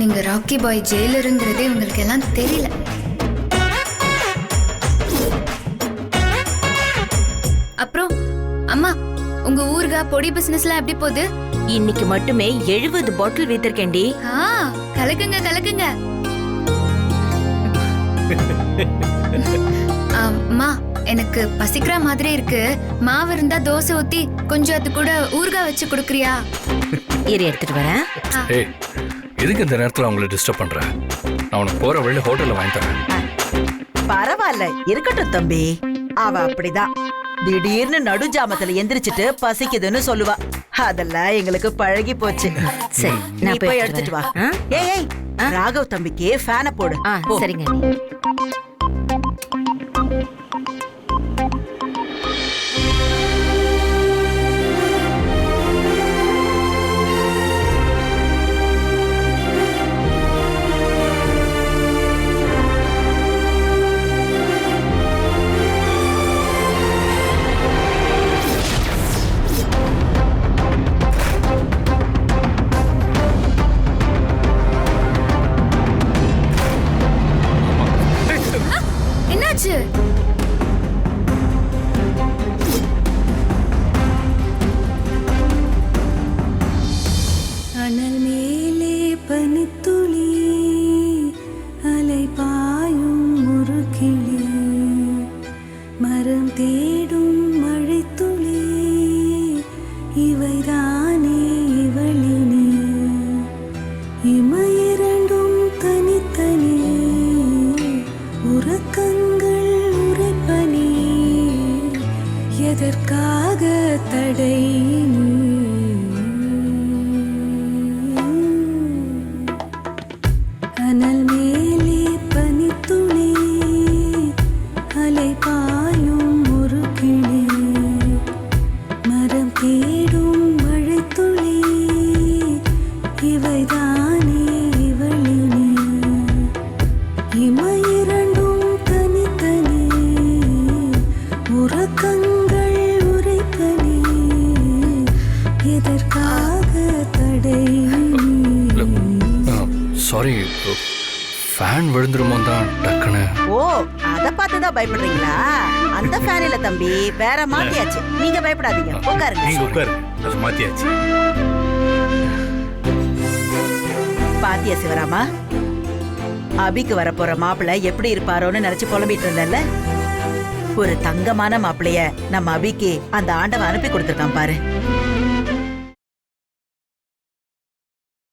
நீங்க ராக்கி பாய் ஜெயிலருங்கிறதே உங்களுக்கு எல்லாம் தெரியல. அப்புறம் அம்மா உங்க ஊர்கா பொடி பிசினஸ்லாம் எப்படி போகுது? இன்னைக்கு மட்டுமே எழுபது பாட்டில் வித்திருக்கேன்டி. ஆ கலக்குங்க கலக்குங்க. அம்மா எனக்கு பசிக்கிற மாதிரி இருக்கு. மாவு இருந்தா தோசை ஊத்தி கொஞ்சம் அது கூட ஊறுகாய் வச்சு கொடுக்குறியா? இரு எடுத்துட்டு வரேன். ஏய் எதுக்கு இந்த நேரத்துல அவங்கள டிஸ்டர்ப் பண்ற? நான் உனக்கு போற வழியில ஹோட்டல்ல வாங்கி தரேன். பரவாயில்ல இருக்கட்டும் தம்பி. அவ அப்படிதான். திடீர்னு நடுஜாமத்துல எந்திரிச்சிட்டு பசிக்குதுன்னு சொல்லுவா. அதெல்லாம் எங்களுக்கு பழகி போச்சு. சரி நீ நான் போய் எடுத்துட்டு வா? ஏய் ஏய் ராகவ் தம்பிக்கு ஃபேனை போடு. சரிங்க. என்னாச்சு அனல் மேலே பனித்துளி அலை பாயும் முறுக்கிளி மரம் தேடும் மழைத்துளி எதற்காக தடை அனல் மேலே பனித்துளி அலை பாயும் ஒரு கிளி மரம் தேடும் இவைதானே எதற்காக தடை. சாரி ஃபேன் விழுந்துருமோ தான் டக்குன்னு. ஓ அத பார்த்துதான் பயப்படுறீங்களா? அந்த ஃபேன் இல்ல தம்பி வேற மாத்தியாச்சு. நீங்க பயப்படாதீங்க. உட்காருங்க. நீங்க உட்காரு அது மாத்தியாச்சு. பாத்தியா சிவராமா? அபிக்கு வரப்போற மாப்பிள்ளை எப்படி இருப்பாரோன்னு நினைச்சு புலம்பிட்டு இருந்தேன்ல. ஒரு தங்கமான மாப்பிளைய நம்ம அபிக்கு அந்த ஆண்டவன் அனுப்பி கொடுத்திருக்கான் பாரு.